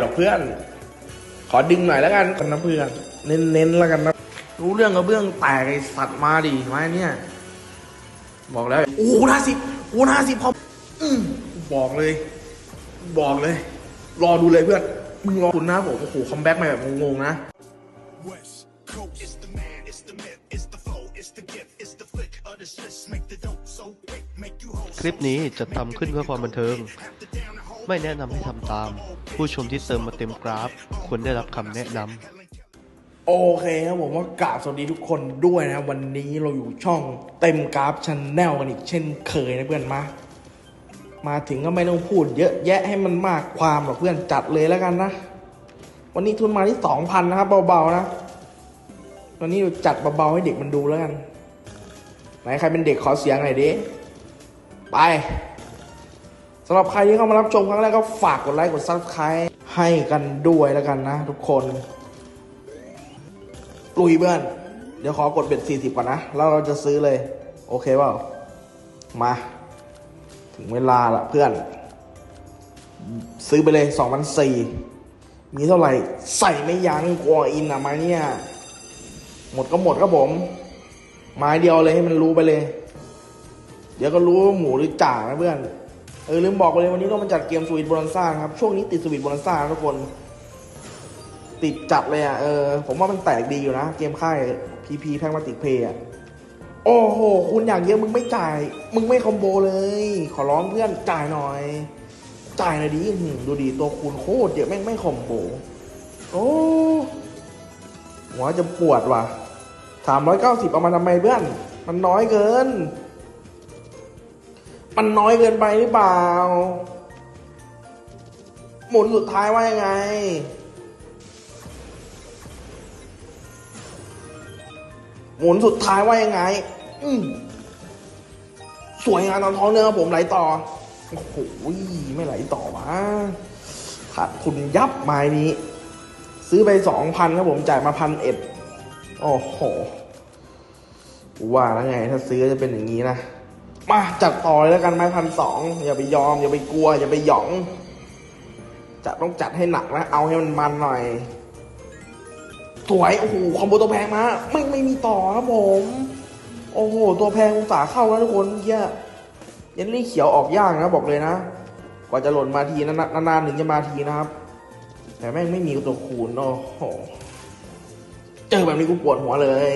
หรอกเพื่อน ขอดึงหน่อยแล้วกันกันนะเพื่อน เน้นๆแล้วกันนะ รู้เรื่องกระเบื้องแตกไอสัตว์มาดิไม้เนี่ย บอกแล้ว โอ้ห้าสิบโอ้ห้าสิบพออืมบอกเลย บอกเลย รอดูเลยเพื่อน มึงรอคุณนะผมโอ้โหคัมแบ็กมาแบบงงๆนะ West Coast. It's the man, it's the myth, it's the flow, it's the gift, it's the flick of the switch. Make the dope so quick, make you whole. คลิปนี้จะทำขึ้นเพื่อความบันเทิง ไม่แนะนำให้ทำตาม ผู้ชมที่เติมมาเต็มกราฟ ควรได้รับคำแนะนำโอเคครับผมว่ากราบสวัสดีทุกคนด้วยนะวันนี้เราอยู่ช่องเต็มกราฟชันแนลกันอีกเช่นเคยนะเพื่อนมา มาถึงก็ไม่ต้องพูดเยอะแยะให้มันมากความหรอกเพื่อนจัดเลยแล้วกันนะ วันนี้ทุนมาที่สองพันนะครับเบาๆนะ วันนี้เราจัดเบาๆให้เด็กมันดูแล้วกัน ไหนใครเป็นเด็กขอเสียงหน่อยดิไป สำหรับใครที่เข้ามารับชมครั้งแรกก็ฝากกดไลค์กดซับสไครต์ให้กันด้วยแล้วกันนะ ทุกคนลุยเพื่อน เดี๋ยวขอกดเบ็ดสี่สิบก่อนนะ แล้วเราจะซื้อเลย โอเคเปล่า มา ถึงเวลาละเพื่อน ซื้อไปเลยสองพันสี่มีเท่าไหร่ ใส่ไม่ยั้งกลัวอินอะมาเนี่ย หมดก็หมดครับผมไม้เดียวเลยให้มันรู้ไปเลย เดี๋ยวก็รู้ว่าหมูหรือจ่านะเพื่อน เออลืมบอกไปเลยวันนี้ต้องมาจัดเกมสวิตบนันซ่าครับ ช่วงนี้ติดสวิตบนันซ่านะทุกคน ติดจัดเลยอะเออผมว่ามันแตกดีอยู่นะ เกมค่ายพีพีแพงมาติกเพย์อะโอ้โห คุณอย่างเยอะมึงไม่จ่าย มึงไม่คอมโบเลย ขอร้องเพื่อนจ่ายหน่อย จ่ายหน่อยดิดูดีตัวคูณโคตรเยอะแม่งไม่คอมโบโอ้หัวจะปวดว่ะสามร้อยเก้าสิบเอามาทำไมเพื่อน มันน้อยเกิน มันน้อยเกินไปหรือเปล่า หมุนสุดท้ายว่ายังไง หมุนสุดท้ายว่ายังไง อืมสวยงามตอนท้องเนื้อครับผมไหลต่อ โอ้โหไม่ไหลต่อวะขาดทุนยับไม้นี้ ซื้อไปสองพันครับผมจ่ายมาพันเอ็ดโอ้โหกูว่าแล้วไง ถ้าซื้อจะเป็นอย่างนี้นะ มาจัดต่อเลยแล้วกันไม้พันสองอย่าไปยอม อย่าไปกลัว อย่าไปหยอง จะต้องจัดให้หนักนะเอาให้มันมันหน่อย สวยโอ้โหคอมโบตัวแพงมาไม่ไม่มีต่อครับผม โอ้โห ตัวแพงอุตสาเข้าแล้วทุกคนเมื่อกี้ยันลี่เขียวออกยากนะบอกเลยนะกว่าจะหล่นมาทีนานานๆถึงจะมาทีนะครับ แต่แม่งไม่มีตัวคูณโอ้โหเจอแบบนี้กูปวดหัวเลย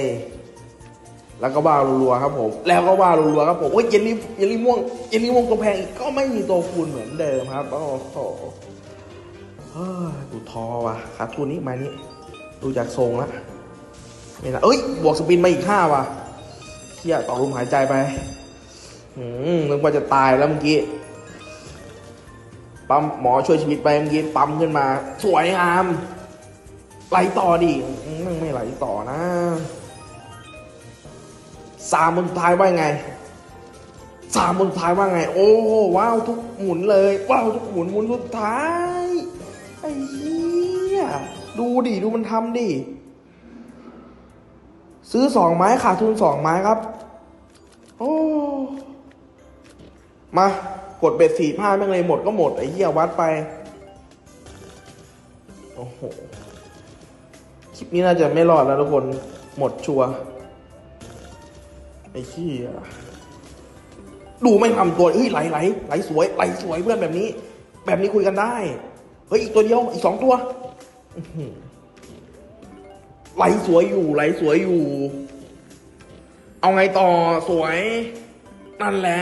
แล้วก็ว่ารัวๆครับผม แล้วก็ว่ารัวๆครับผมโอ้ยเยลลี่เยลลี่ม่วงเยลลี่ม่วงตัวแพงอีกก็ไม่มีตัวคูณเหมือนเดิมครับโอ้โหเฮ้ยกูท้อว่ะขาดทุนนี้มานี้ดูจากทรงแล้วไม่นะเอ้ย บวกสปินมาอีกห้าว่ะเที่ยต่อลมหายใจไปหืมนึกว่าจะตายแล้วเมื่อกี้ปั๊มหมอช่วยชีวิตไปเมื่อกี้ปั๊มขึ้นมา สวยงามไหลต่อดิไม่ไหลต่อนะ สามคนสุดท้ายว่าไงสามคนสุดท้ายว่าไง โอ้โหว้าวทุกหมุนเลยว้าวทุกหมุนหมุนสุดท้ายไอ้เหี้ยดูดิดูมันทำดิซื้อสองไม้ขาดทุนสองไม้ครับ โอ้มากดเบ็ดสี่ผ้าแม่งเลยหมดก็หมดไอ้เหี้ยวัดไปโอ้โหคลิปนี้น่าจะไม่รอดแล้วทุกคนหมดชัวร์ ไอ้เหี้ดูไม่ทำตัวเฮ้ยไหลไหลไหลสวยไหลสวยเพื่อนแบบนี้ แบบนี้คุยกันได้ เฮ้ยอีกตัวเดียวอีกสองตัวไหลสวยอยู่ ไหลสวยอยู่ เอาไงต่อสวยนั่นแหละ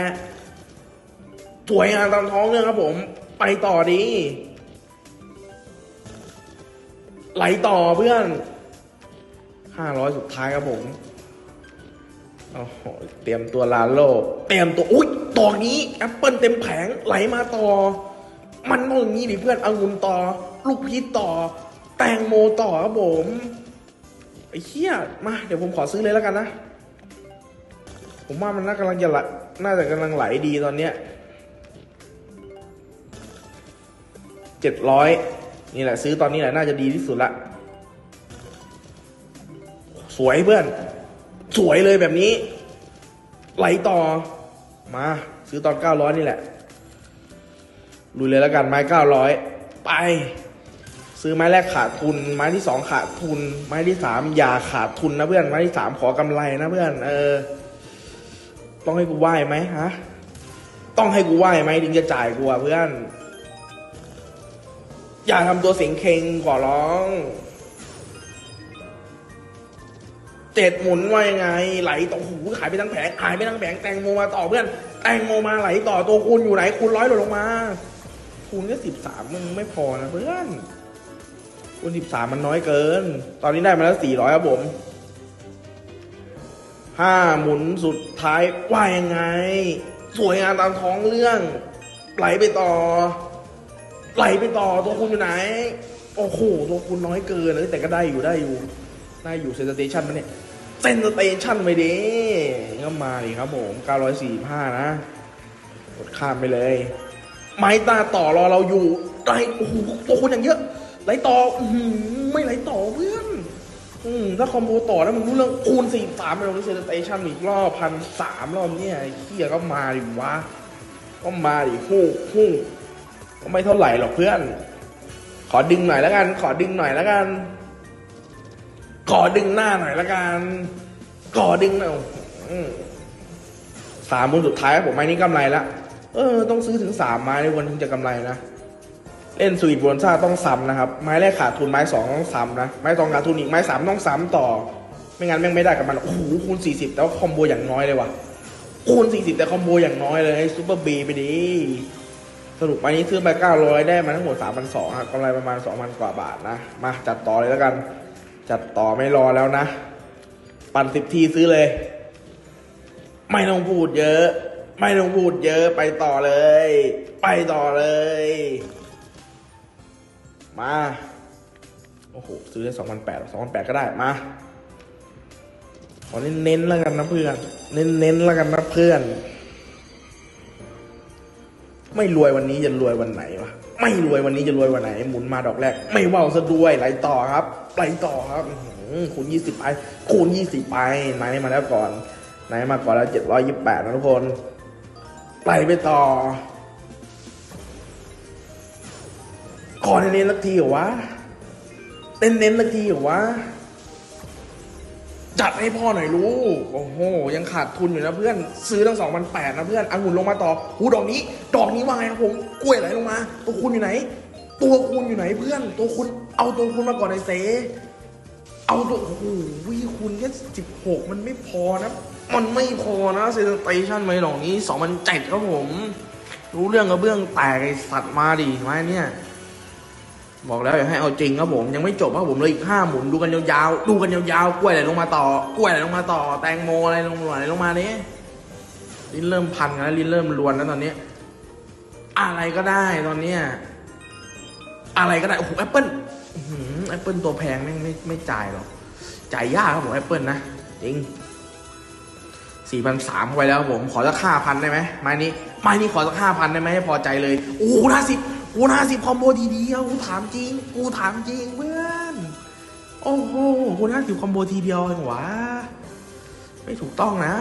สวยงามตามท้องเรื่องครับผม ไปต่อดีไหลต่อเพื่อนห้าร้อยสุดท้ายครับผม โอ้โหเตรียมตัวลาโลเตรียมตัว อุ้ยต่อนี้แอปเปิลเต็มแผงไหลมาต่อ มันต้องอย่างนี้ดิเพื่อนองุ่นต่อ ลูกพีชต่อ แตงโมต่อครับผมไอ้เหี้ยมาเดี๋ยวผมขอซื้อเลยแล้วกันนะ ผมว่ามันน่ากำลังจะไหลน่าจะกำลังไหลดีตอนเนี้ยเจ็ดร้อยนี่แหละซื้อตอนนี้แหละน่าจะดีที่สุดละ สวยเพื่อน สวยเลยแบบนี้ ไหลต่อ มาซื้อตอนเก้าร้อยนี่แหละลุยเลยแล้วกันไม้เก้าร้อยไป ซื้อไม้แรกขาดทุน ไม้ที่สองขาดทุน ไม้ที่สามอย่าขาดทุนนะเพื่อนไม้ที่สามขอกำไรนะเพื่อน เออ ต้องให้กูไหว้ไหมฮะต้องให้กูไหว้ไหมถึงจะจ่ายกูอะเพื่อน อย่าทำตัวเสียงเคงขอร้อง เจ็ดหมุนว่ายังไง ไหลต่อหูขายไปทั้งแผงขายไปทั้งแผงแตงโมมาต่อเพื่อนแตงโมมาไหลต่อตัวคูณอยู่ไหนคูณร้อยหล่นลงมาคูณแค่สิบสามมึงไม่พอนะเพื่อนคูณสิบสามมันน้อยเกิน ตอนนี้ได้มาแล้วสี่ร้อยครับผมห้าหมุนสุดท้ายว่ายังไง สวยงามตามท้องเรื่อง ไหลไปต่อ ไหลไปต่อตัวคุณอยู่ไหน โอ้โห ตัวคุณน้อยเกินเลยแต่ก็ได้อยู่ได้อยู่ได้อยู่เซนสเตชันมันเนี่ย เซนสเตชันไปดิก็มาดิครับผม 945 นะ กดข้ามไปเลย ไม้ตาต่อรอเราอยู่ไหลโอ้โหตัวคุณอย่างเยอะไหลต่ออืไม่ไหลต่อเพื่อน อืมถ้าคอมโบต่อแล้วมึงรู้เรื่องคูณสี่สามไปลงที่เซนสเตชันอีกรอบพันสามรอบเนี่ยเฮียก็มาดิวะก็มาดิฮู้ฮู้ก็ไม่เท่าไหร่หรอกเพื่อน ขอดึงหน่อยแล้วกัน ขอดึงหน่อยแล้วกัน ขอดึงหน้าหน่อยล้วกันขอดึงหน่อยสามมูลสุดท้ายผมไม้นี้กำไรละเออ ต้องซื้อถึงสามไม้ในวันถึงจะกำไรนะเล่นสวีทบนซ่าต้องซ้ำนะครับ ไม้แรกขาดทุนไม้สองต้องซ้ำนะ ไม้สองขาดทุนอีกไม้สามต้องซ้ำต่อ ไม่งั้นแม่งไม่ได้กับมันโอ้โหคูณสี่สิบแต่ว่าคอมโบอย่างน้อยเลยว่ะคูณสี่สิบแต่คอมโบอย่างน้อยเลยซูเปอร์บีไปดีสรุปไม้นี้ซื้อไปเก้าร้อยได้มาทั้งหมดสามพันสองกำไรประมาณสองพันกว่าบาทนะ มาจัดต่อเลยแล้วกัน จัดต่อไม่รอแล้วนะ ปั่นสิบทีซื้อเลย ไม่ต้องพูดเยอะ ไม่ต้องพูดเยอะไปต่อเลย ไปต่อเลย มา โอ้โห ซื้อได้สองพันแปดสองพันแปดก็ได้มาขอเน้นๆแล้วกันนะเพื่อน เน้นๆแล้วกันนะเพื่อน ไม่รวยวันนี้จะรวยวันไหนวะ ไม่รวยวันนี้จะรวยวันไหน หมุนมาดอกแรก ไม่ว่าวซะด้วยไหลต่อครับไหลต่อครับคูณยี่สิบไป คูณยี่สิบไปไหนมาแล้วก่อนไหนมาก่อนแล้วเจ็ดร้อยยี่สิบแปดนะทุกคนไหลไปต่อขอเน้นๆสักทีเหรอวะเน้นๆสักทีเหรอวะ จัดให้พ่อหน่อยลูก โอ้โห ยังขาดทุนอยู่นะเพื่อนซื้อตั้งสองพันแปดนะเพื่อนองุ่นลงมาต่อหูดอกนี้ ดอกนี้ว่าไงครับผมกล้วยไหลลงมา ตัวคุณอยู่ไหน ตัวคุณอยู่ไหนเพื่อน ตัวคุณเอาตัวคุณมาก่อนไอ้เซเอาตัวโอ้โหคุณแค่สิบหกมันไม่พอนะมันไม่พอนะเซนเตชันไหม่หลอกนี้สองพันเจ็ดครับผม รู้เรื่องกระเบื้องแตกไอสัตว์มาดิไม้เนี่ย บอกแล้วอย่าให้เอาจริงครับผมยังไม่จบครับผมเลยอีกห้าหมุนดูกันยาวๆดูกันยาวๆกล้วยอะไหลงมาต่อกล้วยอะไหลงมาต่อ แตงโมอะไรลงอะไหลงมานี่ยลิ้นเริ่มพันกันแล้วลิ้นเริ่มรวนแล้วตอนนี้ อะไรก็ได้ตอนเนี้ยอะไรก็ได้โอ้โหแอปเปิ้ลแอปเปิ้ลตัวแพงแม่ไม่ไม่จ่ายหรอกจ่ายยากครับผมแอปเปิ้ลนะจริงสี่พันสามไปแล้วครับผมขอสักห้าพันได้ไหมไม้นี้ไม้นี้ขอสักห้าพันได้ไหมให้พอใจเลยโอ้โหห้าสิบ กูห้าสิบคอมโบทีเดียวกูถามจริง กูถามจริงเพื่อนโอ้โหกูห้าสิบคอมโบทีเดียวเองวะไม่ถูกต้องนะ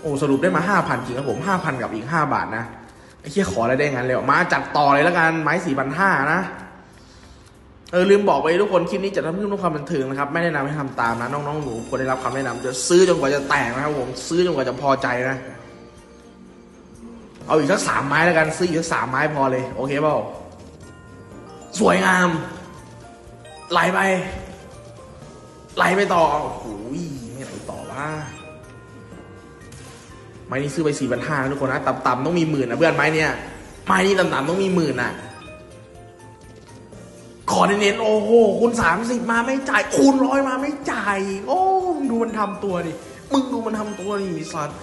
โอ้สรุปได้มาห้าพันจริงครับผมห้าพันกับอีกห้าบาทนะไอ้เหี้ยขออะไรได้งั้นเลยมาจัดต่อเลยแล้วกันไม้สี่พันห้านะเออลืมบอกไปทุกคนคลิปนี้จะทำเพื่อความบันเทิงนะครับ ไม่แนะนำให้ทำตามนะน้องๆหนูควรได้รับคำแนะนำจะซื้อจนกว่าจะแตกนะครับผมซื้อจนกว่าจะพอใจนะ เอาอีกสักสามไม้แล้วกันซื้ออีกสักสามไม้พอเลย โอเคเปล่าสวยงาม ไหลไป ไหลไปต่อโอ้โหไม่ไหลต่อว่าไม้นี้ซื้อไปสี่พันห้าทุกคนนะต่ำๆต้องมีหมื่นนะเพื่อนไม้เนี่ยไม้นี้ต่ำๆต้องมีหมื่นอะขอเน้นๆโอ้โหคุณสามสิบมาไม่จ่ายคูณร้อยมาไม่จ่าย โอ้มึงดูมันทำตัวดิมึงดูมันทำตัวดิสัตว์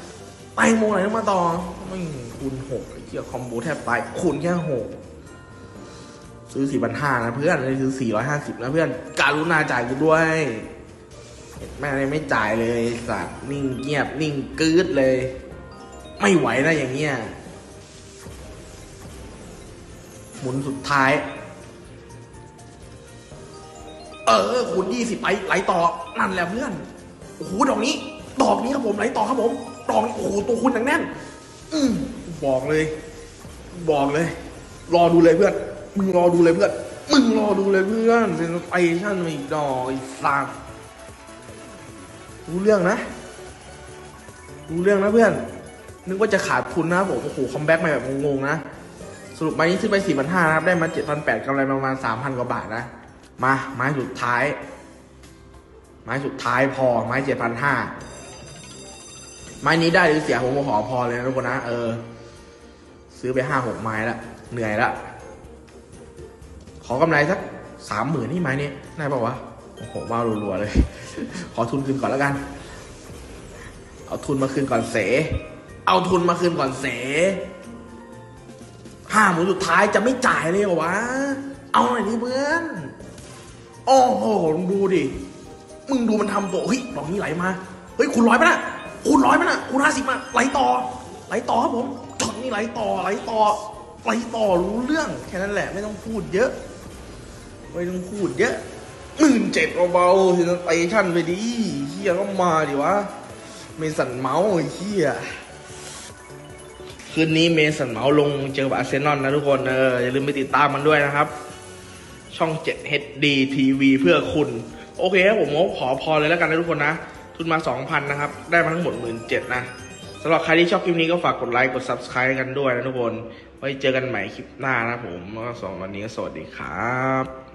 ไตงโมไหนมาต่อไม่คูณหกไอ้เหี้ยคอมโบแทบตายคูณแค่หกซื้อสี่พันห้านะเพื่อนเลยซื้อสี่ร้อยห้าสิบนะเพื่อนการุณาจ่ายกูด้วยแม่เลยไม่จ่ายเลยสัตว์นิ่งเงียบนิ่งกืดเลย ไม่ไหวนะอย่างเงี้ยหมุนสุดท้าย เออคูณยี่สิบไปไหลต่อนั่นแหละเพื่อนโอ้โหดอกนี้ ดอกนี้ครับผมไหลต่อครับผม ดอกนี้โอ้โหตัวคุณหนักแน่นอืบอกเลย บอกเลย รอดูเลยเพื่อน มึงรอดูเลยเพื่อน มึงรอดูเลยเพื่อนเซนไตชั่นมาอีกดอกอีกสัตว์รู้เรื่องนะ รู้เรื่องนะเพื่อน นึกว่าจะขาดทุนนะผมโอ้โหคัมแบ็กมาแบบงงๆนะ สรุปไม้นี้ซื้อไปสี่พันห้านะครับ ได้มาเจ็ดพันแปดกำไรประมาณสามพันกว่าบาทนะ มาไม้สุดท้าย ไม้สุดท้ายพอไม้เจ็ดพันห้า ไม้นี้ได้หรือเสียผมก็ขอพอเลยนะทุกคนนะ เออ ซื้อไปห้าหกไม้ละเหนื่อยละ ขอกำไรสักสามหมื่นนี่ไม้นี้ได้ป่าวะ โอ้โหว้าวรัวๆเลย ขอทุนคืนก่อนแล้วกัน เอาทุนมาคืนก่อนเส เอาทุนมาคืนก่อนเสห้าหมูสุดท้ายจะไม่จ่ายเลยเหรอวะ เอาหน่อยดิเพื่อนโอ้โหมึงดูดิ มึงดูมันทำตัวเฮ้ยดอกนี้ไหลมา เฮ้ยคุณร้อยไปนะ คุณร้อยไปนะคุณห้าสิบมาไหลต่อ ไหลต่อครับผมดอกนี้ไหลต่อไหลต่อไหลต่อรู้เรื่องแค่นั้นแหละไม่ต้องพูดเยอะ ไม่ต้องพูดเยอะหมื่นเจ็ดเบาๆทีนั้นไปชั่นไปดิเฮียก็มาดิวะเมสันเมาส์ไอเฮียคืนนี้เมสันเมาส์ลงเจอกับอาร์เซนอลนะทุกคนเอออย่าลืมไปติดตามมันด้วยนะครับ ช่อง 7 HD TV เพื่อคุณ โอเคครับผมขอพอเลยแล้วกันนะทุกคนนะ ทุนมา 2,000 นะครับ ได้มาทั้งหมด 17,000นะสำหรับใครที่ชอบคลิปนี้ก็ฝากกดไลค์กด Subscribe กันด้วยนะทุกคน ไว้เจอกันใหม่คลิปหน้านะผมแล้วก็สองวันนี้ก็สวัสดีครับ